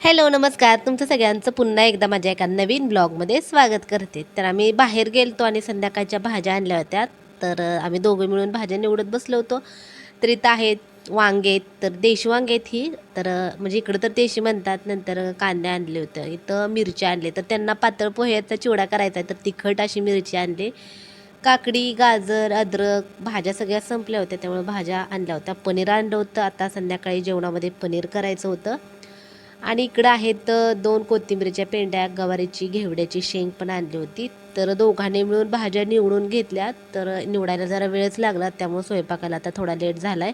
Hello नमस्कार. तुमचं सगळ्यांचं पुन्हा एकदा माझ्या एका नवीन ब्लॉगमध्ये स्वागत करते. तर आम्ही बाहेर गेलतो आणि संध्याकाळच्या भाज्या आणल्या होत्या. तर आम्ही दोघं मिळून भाज्या निवडत बसलो होतो. तर इथं आहेत वांगे आहेत तर देशी वांगे आहेत ही. तर म्हणजे इकडं तर देशी म्हणतात नंतर कांदे आणले होते. इथं मिरची आणले. तर त्यांना पातळ पोह्याचा चिवडा करायचा आहे. तर तिखट अशी मिरची आणली. काकडी गाजर अद्रक भाज्या सगळ्या संपल्या होत्या. त्यामुळे भाज्या आणल्या होत्या. पनीर आणलं होतं. आता संध्याकाळी जेवणामध्ये पनीर करायचं होतं. आणि इकडं आहेत दोन कोथिंबीरच्या पेंड्या गवारीची घेवड्याची शेंग पण आणली होती. तर दोघांनी मिळून भाज्या निवडून घेतल्या. तर निवडायला जरा वेळच लागला त्यामुळे स्वयंपाकाला आता थोडा लेट झाला आहे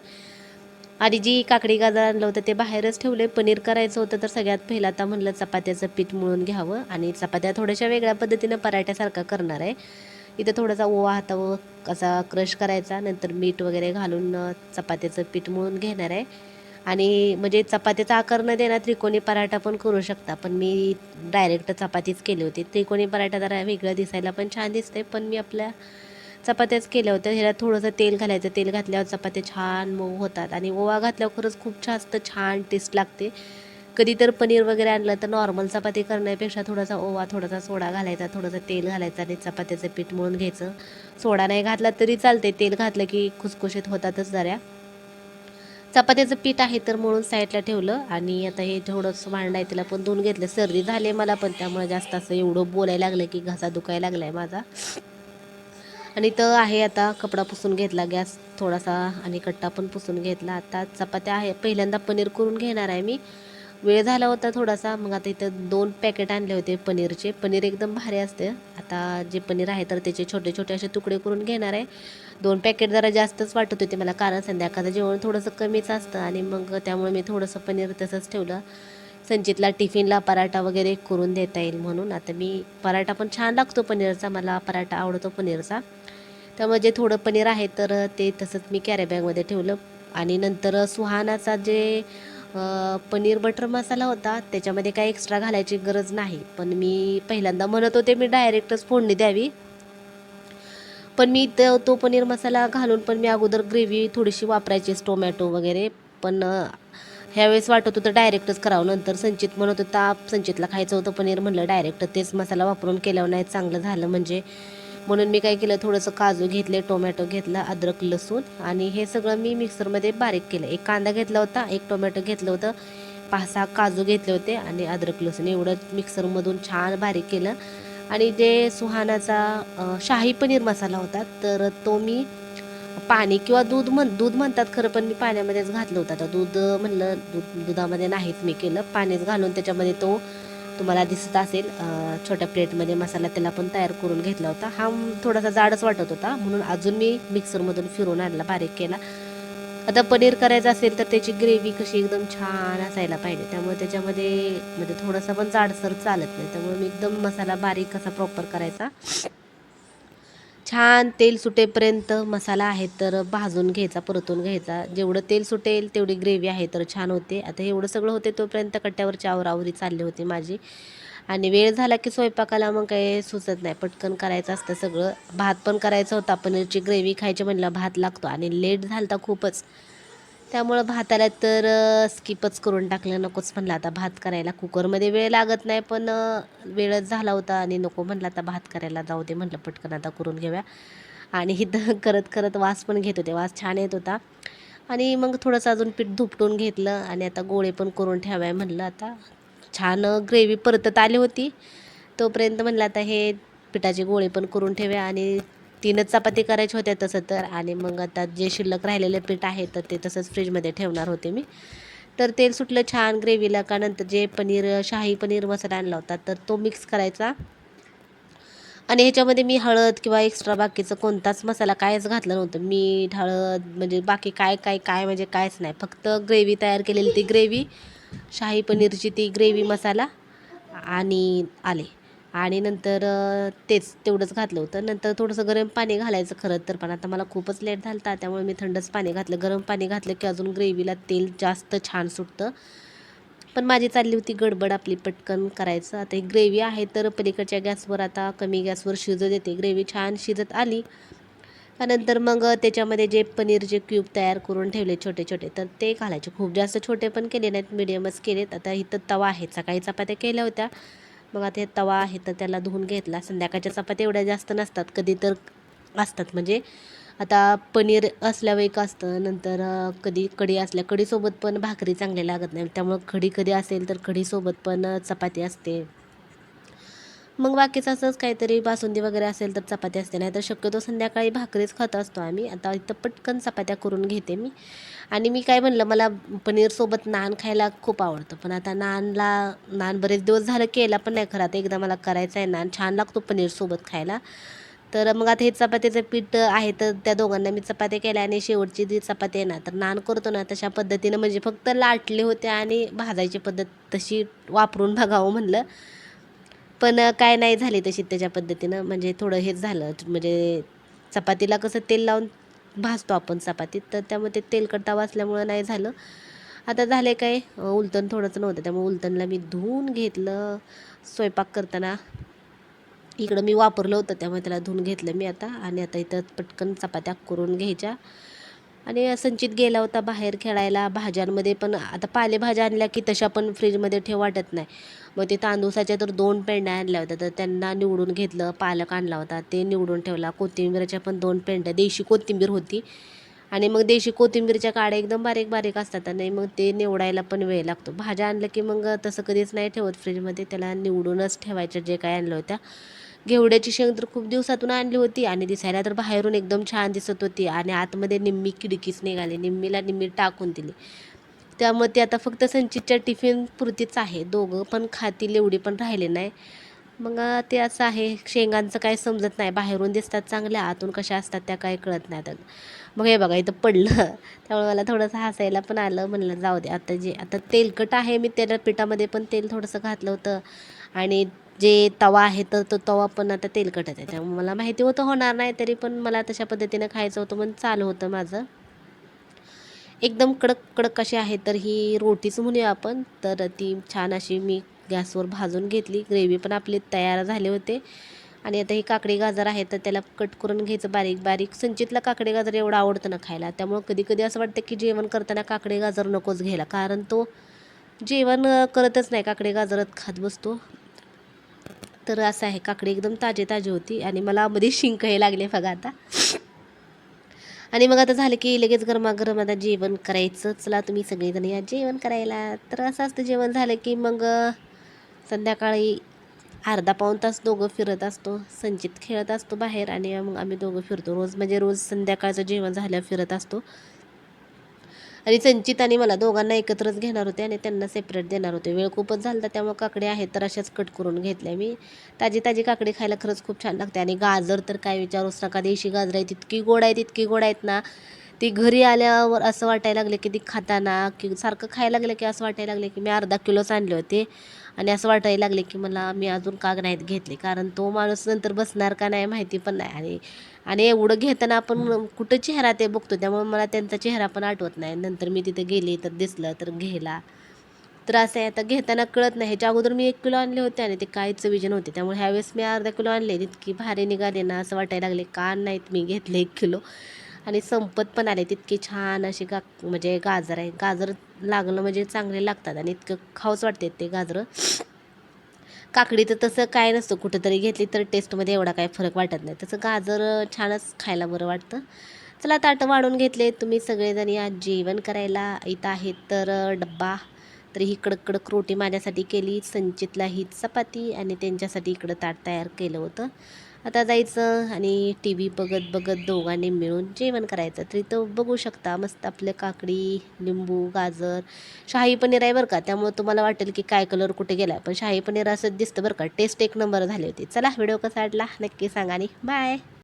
आणि जी काकडी गाजर आणलं होतं ते बाहेरच ठेवले. पनीर करायचं होतं तर सगळ्यात पहिलं आता म्हणलं चपात्याचं पीठ मळून घ्यावं. आणि चपात्या थोड्याशा वेगळ्या पद्धतीनं पराठ्यासारखा करणार आहे. इथं थोडासा ओवा हातावं असा क्रश करायचा नंतर मीठ वगैरे घालून चपात्याचं पीठ मळून घेणार आहे. आणि म्हणजे चपातीचा आकार न देणार त्रिकोणी पराठा पण करू शकता. पण मी डायरेक्ट चपातीच केली होती. त्रिकोणी पराठा जरा वेगळं दिसायला पण छान दिसते पण मी आपल्या चपात्याच केल्या होत्या. ह्याला थोडंसं तेल घालायचं. तेल घातल्यावर चपात्या छान मऊ होतात आणि ओवा घातल्यावर खरंच खूप जास्त छान टेस्ट लागते. कधी तर पनीर वगैरे आणलं तर नॉर्मल चपाती करण्यापेक्षा थोडासा ओवा थोडासा सोडा घालायचा थोडंसं तेल घालायचं आणि चपात्याचं पीठ मळून घ्यायचं. सोडा नाही घातला तरी चालते तेल घातलं की खुसखुशीत होतातच जऱ्या चपात्याचं पीठ आहे तर म्हणून साईडला ठेवलं आणि आता हे थोडंसं भांडं आहे त्याला पण धुवून घेतलं. सर्दी झाली मला पण त्यामुळे जास्त असं एवढं बोलायला लागलं की घसा दुखायला लागलाय माझा. आणि तर आहे आता कपडा पुसून घेतला गॅस थोडासा आणि कट्टा पण पुसून घेतला. आता चपात्या आहे पहिल्यांदा पनीर करून घेणार आहे मी. वेळ झाला होता थोडासा. मग आता इथं दोन पॅकेट आणले होते पनीरचे. पनीर एकदम भारी असते. आता जे पनीर आहे तर त्याचे छोटे छोटे असे तुकडे करून घेणार आहे. दोन पॅकेट जरा जास्तच वाटत होते मला. कारण संध्याकाळचं जेवण थोडंसं कमीच असतं आणि मग त्यामुळे मी थोडंसं पनीर तसंच ठेवलं. संचितला टिफिनला पराठा वगैरे करून देता येईल म्हणून. आता मी पराठा पण छान लागतो पनीरचा. मला पराठा आवडतो पनीरचा. त्यामुळे जे थोडं पनीर आहे तर ते तसंच मी कॅरेबॅगमध्ये ठेवलं. आणि नंतर सुहानाचा जे पनीर बटर मसाला होता त्याच्यामध्ये काही एक्स्ट्रा घालायची गरज नाही. पण मी पहिल्यांदा म्हणत होते मी डायरेक्टच फोडणी द्यावी. पण मी तो तो पनीर मसाला घालून पण मी अगोदर ग्रेव्ही थोडीशी वापरायचीच टोमॅटो वगैरे. पण ह्यावेळेस वाटत होतं डायरेक्टच करावं. नंतर संचित म्हणत होता संचितला खायचं होतं पनीर म्हणलं डायरेक्ट तेच मसाला वापरून केल्यावर नाही चांगलं झालं. म्हणजे म्हणून मी काय केलं थोडंसं काजू घेतले टोमॅटो घेतला अद्रक लसूण आणि हे सगळं मी मिक्सरमध्ये बारीक केलं. एक कांदा घेतला होता एक टोमॅटो घेतलं होतं पाच सहा काजू घेतले होते आणि अद्रक लसूण एवढं मिक्सरमधून छान बारीक केलं. आणि जे सुहानाचा शाही पनीर मसाला होता तर तो मी पाणी किंवा दूध म्हण दूध म्हणतात खरं पण मी पाण्यामध्येच घातलं होतं. आता दूध म्हणलं दूध दुधामध्ये नाहीच मी केलं. पाणीच घालून त्याच्यामध्ये तो तुम्हाला दिसत असेल छोट्या प्लेटमध्ये मसाला त्याला पण तयार करून घेतला होता. हा थोडासा जाडच वाटत होता. म्हणून अजून मी मिक्सरमधून फिरून आणला बारीक केला. आता पनीर करायचं असेल तर त्याची ग्रेव्ही कशी एकदम छान असायला पाहिजे. त्यामुळे त्याच्यामध्ये म्हणजे थोडासा पण जाडसर चालत नाही. त्यामुळे मी एकदम मसाला बारीक असा प्रॉपर करायचा. छान तेल सुटेपर्यंत मसाला आहे तर भाजून घ्यायचा परतून घ्यायचा. जेवढं तेल सुटेल तेवढी ग्रेव्ही आहे तर छान होते. आता एवढं सगळं होते तोपर्यंत कट्ट्यावरची आवरावरी चालली होती माझी. आणि वेळ झाला की स्वयंपाकाला मग काही सुचत नाही. पटकन करायचं असतं सगळं. भात पण करायचा होता पनीरची ग्रेव्ही खायची म्हणलं भात लागतो. आणि लेट झाला होता खूपच. त्यामुळं भाताला तर स्किपच करून टाकलं. नकोच म्हणलं आता भात करायला. कुकरमध्ये वेळ लागत नाही पण वेळच झाला होता आणि नको म्हणलं आता भात करायला. जाऊ दे म्हटलं पटकन आता करून घेऊया. आणि इथं करत करत वास पण घेत होते. वास छान येत होता. आणि मग थोडंसं अजून पीठ धुपटून घेतलं आणि आता गोळे पण करून ठेवाय म्हणलं. आता छान ग्रेव्ही परतत आली होती. तोपर्यंत म्हणलं आता हे पिठाचे गोळे पण करून ठेव्या आणि तीनच चपाती करायच्या होत्या तसं तर. आणि मग आता जे शिल्लक राहिलेले पीठ आहे तर ते तसंच फ्रीजमध्ये ठेवणार होते मी. तर तेल सुटलं छान ग्रेव्हीला का नंतर जे पनीर शाही पनीर मसाला आणला होता तर तो मिक्स करायचा. आणि ह्याच्यामध्ये मी हळद किंवा एक्स्ट्रा बाकीचं कोणताच मसाला कायच घातलं नव्हतं. मीठ हळद म्हणजे बाकी काय काय काय म्हणजे कायच नाही. फक्त ग्रेव्ही तयार केलेली ती ग्रेव्ही शाही पनीरची ती ग्रेव्ही मसाला आणि आले. आणि नंतर तेच तेवढंच घातलं होतं. नंतर थोडंसं गरम पाणी घालायचं खरं तर पण आता मला खूपच लेट झालं होता त्यामुळे मी थंडच पाणी घातलं. गरम पाणी घातलं की अजून ग्रेव्हीला तेल जास्त छान सुटतं. पण माझी चालली होती गडबड आपली पटकन करायचं. आता ही ग्रेव्ही आहे तर पलीकडच्या गॅसवर आता कमी गॅसवर शिजत येते. ग्रेव्ही छान शिजत आली. त्यानंतर मग त्याच्यामध्ये जे पनीरचे क्यूब तयार करून ठेवले छोटे छोटे तर ते घालायचे. खूप जास्त छोटे पण केले नाहीत मिडियमच केलेत. आता इथं तवा आहे. सकाळी चपात्या केल्या होत्या. मग आता हे तवा आहे तर त्याला धुवून घेतला. संध्याकाळच्या चपात्या एवढ्या जास्त नसतात कधी तर असतात. म्हणजे आता पनीर असल्यावर एक असतं नंतर कधी कढी असल्या कढीसोबत पण भाकरी चांगली लागत नाही त्यामुळं कढी कधी असेल तर कढीसोबत पण चपाती असते. मग बाकीचं असंच काहीतरी बासुंदी वगैरे असेल तर चपाती असते नाही तर शक्यतो संध्याकाळी भाकरीच खात असतो आम्ही. आता इथं पटकन चपात्या करून घेते मी. आणि मी काय म्हणलं मला पनीरसोबत नान खायला खूप आवडतं. पण आता नानला नान बरेच दिवस झालं केला पण नाही खरं. आता एकदा मला करायचं आहे नान छान लागतो पनीरसोबत खायला. तर मग आता हे चपातीचं पीठ आहे तर त्या दोघांना मी चपात्या केल्या आणि शेवटची जी चपाती आहे ना तर नान करतो ना तशा पद्धतीनं. म्हणजे फक्त लाटले होते आणि भाजायची पद्धत तशी वापरून बघावं म्हणलं. पण काय नाही झाली तशी त्याच्या पद्धतीनं. म्हणजे थोडं हेच झालं. म्हणजे चपातीला कसं तेल लावून भाजतो आपण चपातीत. तर त्यामुळे ते तेलकट तवा असल्यामुळं नाही झालं. आता झाले काय? उलटण थोडंच नव्हतं. त्यामुळे उलटणला मी धुवून घेतलं. स्वयंपाक करताना इकडं मी वापरलं होतं. त्यामुळे त्याला धुवून घेतलं मी आता. आणि आता इथं पटकन चपात्या करून घ्यायच्या. आणि संचित गेला होता बाहेर खेळायला भाज्यांमध्ये पण आता पालेभाज्या आणल्या की तशा पण फ्रीजमध्ये ठेव वाटत नाही. मग ते तांदूसाच्या तर दोन पेंड्या आणल्या होत्या तर त्यांना निवडून घेतलं पालक आणला होता ते निवडून ठेवला. कोथिंबीरच्या पण दोन पेंड्या देशी कोथिंबीर होती. आणि मग देशी कोथिंबीरच्या काड्या एकदम बारीक बारीक असतात आणि मग ते निवडायला पण वेळ लागतो. भाज्या आणलं की मग तसं कधीच नाही ठेवत फ्रीजमध्ये त्याला निवडूनच ठेवायच्या जे काय आणलं होत्या. घेवड्याची शेंग तर खूप दिवसातून आणली होती आणि दिसायला तर बाहेरून एकदम छान दिसत होती आणि आतमध्ये निम्मी किडकीच निघाली निम्मीला निम्मी टाकून दिली. त्यामुळे ते आता फक्त संचितच्या टिफिन पुरतीच आहे. दोघं पण खातील एवढी पण राहिले नाही. मग ते असं आहे शेंगांचं काय समजत नाही. बाहेरून दिसतात चांगल्या आतून कशा असतात त्या काय कळत नाही तर मग हे बघा इथं पडलं. त्यामुळे मला थोडंसं हसायला पण आलं. म्हणलं जाऊ दे आता जे आता तेलकट आहे मी त्याला पिठामध्ये पण तेल थोडंसं घातलं होतं. आणि जे तवा आहे तर तो तवा पण आता तेलकट आहे. त्यामुळे मला माहिती होतं होणार नाही तरी पण मला तशा पद्धतीनं खायचं होतं म्हणून चालू होतं माझं. एकदम कडक कडक अशी आहे तर ही रोटीच म्हणूया आपण. तर ती छान अशी मी गॅसवर भाजून घेतली. ग्रेव्ही पण आपली तयार झाले होते. आणि आता ही काकडी गाजर आहे तर त्याला कट करून घ्यायचं बारीक बारीक. संचितला काकडी गाजर एवढं आवडतं ना खायला. त्यामुळं कधी कधी असं वाटतं की जेवण करताना काकडी गाजर नकोच घ्यायला. कारण तो जेवण करतच नाही काकडी गाजरच खात बसतो. तर असं आहे काकडी एकदम ताजे ताजी होती आणि मला मध्ये शिंक हे लागले बघा आता. आणि मग आता झालं की लगेच गरमागरम आता जेवण करायचं. चला तुम्ही सगळेजण या जेवण करायला. तर असं असतं जेवण झालं की मग संध्याकाळी अर्धा पाऊण तास दोघं फिरत असतो. संचित खेळत असतो बाहेर आणि मग आम्ही दोघं फिरतो. रोज म्हणजे रोज संध्याकाळचं जेवण झाल्यावर फिरत असतो. आणि संचित आणि मला दोघांना एकत्रच घेणार होते आणि त्यांना सेपरेट देणार होते. वेळ खूपच झाला होता, त्यामुळे काकडे आहेत तर अशाच कट करून घेतल्या मी. ताजी ताजी काकडी खायला खरंच खूप छान लागते आणि गाजर तर काय विचारूच नका. देशी गाजर आहेत इतकी गोड आहेत इतकी गोड आहेत ना. ती घरी आल्यावर असं वाटायला लागले की ती खाताना की सारखं खायला लागलं की असं वाटायला लागले की मी अर्धा किलोच आणले होते. आणि असं वाटायला लागले की मला मी अजून का नाहीत घेतले? कारण तो माणूस नंतर बसणार का नाही माहिती पण नाही. आणि आणि एवढं घेताना आपण कुठं चेहरा ते बघतो त्यामुळे मला त्यांचा चेहरा पण आठवत नाही. नंतर मी तिथे गेले तर दिसलं तर घ्यायला. तर असं आहे आता घेताना कळत नाही. ह्याच्या अगोदर मी एक किलो आणले होते आणि ते काहीच विजन नव्हते. त्यामुळे ह्यावेळेस मी अर्धा किलो आणले तितकी भारी निघाले ना असं वाटायला लागले का नाहीत मी घेतले एक किलो? आणि संपत पण आले. तितके छान अशी गा म्हणजे गाजर आहे. गाजर लागलं म्हणजे चांगले लागतात आणि इतकं खाऊच वाटते ते गाजरं. काकडी तर तसं काय नसतं. कुठंतरी घेतली तर टेस्टमध्ये एवढा काय फरक वाटत नाही. तसं गाजर छानच खायला बरं वाटतं. चला ताटं वाढून घेतले. तुम्ही सगळेजण या जेवण करायला इथं आहेत. तर डब्बा तर ही कडक कडक रोटी माझ्यासाठी केली संचितला ही चपाती आणि त्यांच्यासाठी इकडं ताट तयार केलं होतं. आता जायचं आणि टी व्ही बघत बघत दोघांनी मिळून जेवण करायचं. तरी तो बघू शकता मस्त आपलं काकडी लिंबू गाजर शाही पनीर आहे बरं का. त्यामुळे तुम्हाला वाटेल की काय कलर कुठे गेला पण शाही पनीर असं दिसतं बरं का. टेस्ट एक नंबर झाली होती. चला व्हिडिओ कसा वाटला? नक्की सांगा आणि बाय